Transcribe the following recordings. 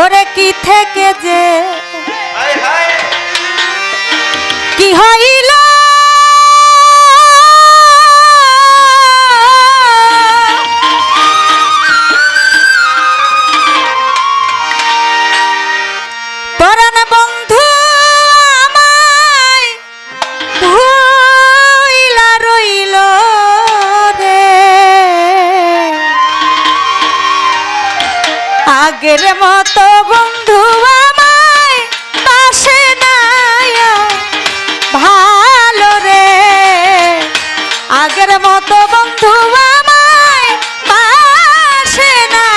ওরে কি থেকে যে? কি হয় আগের মতো বন্ধু আমায় পাশে নাই ভালো রে আগের মতো বন্ধু আমায় পাশে না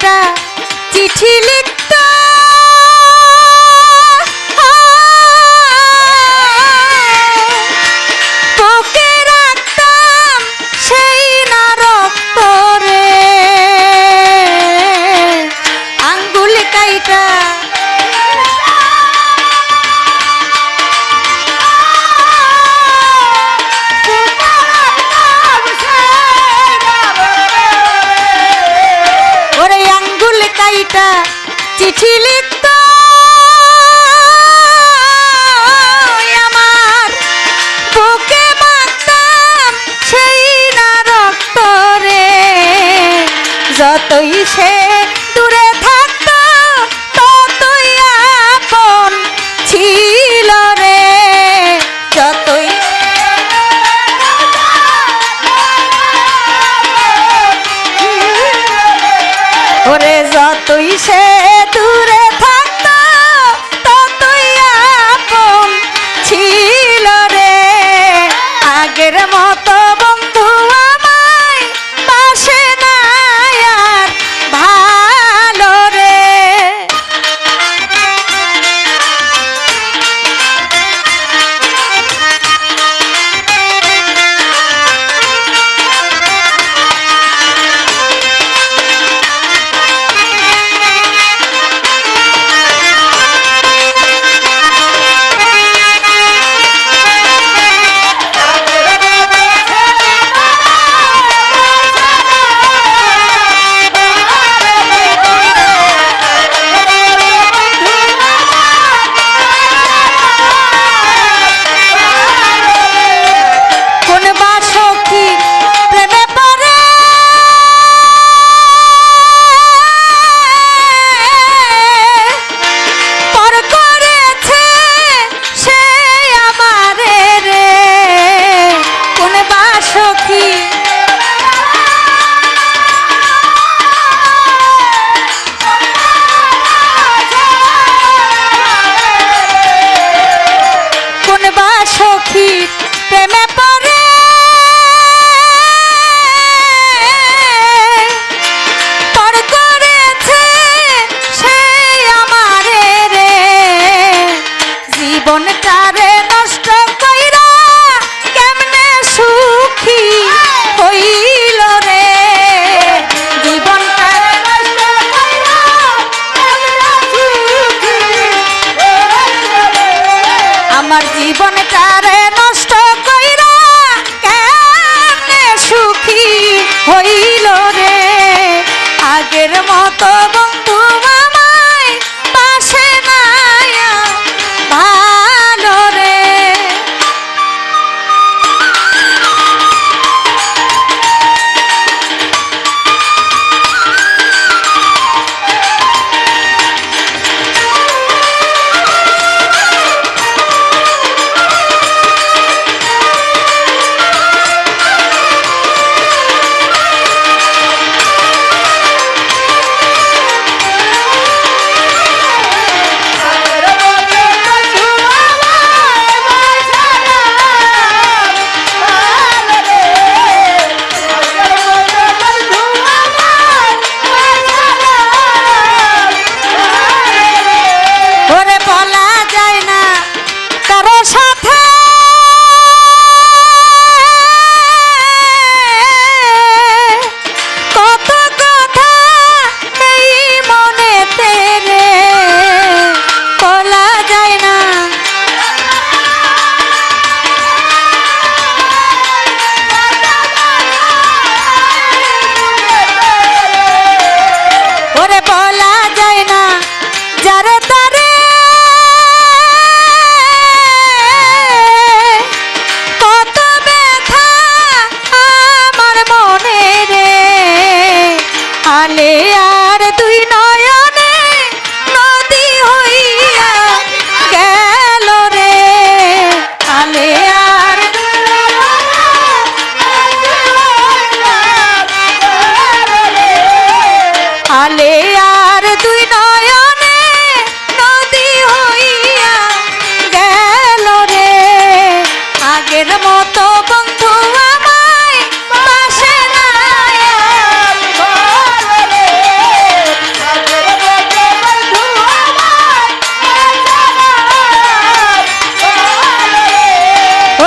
একটা চিঠি লিখ কবিতা চিঠি লিখত। আমার বুকে মাখতাম সেই না রক্ত রে। যতই সে তুই সে দূরে থাকত ততই আপন ছিল রে। আগের মতো আলে আর দুই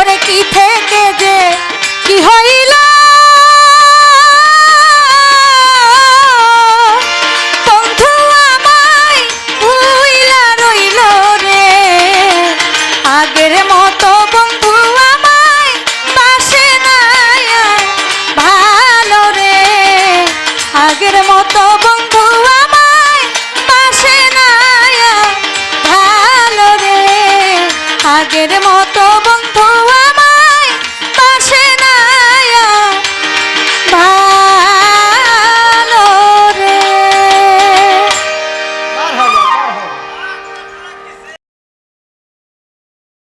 ওরে কি থেকে যে? কি হইল? বন্ধু আমায় ভুইলা রে। আগের মতো বন্ধু কত বন্ধু আমায় পাশে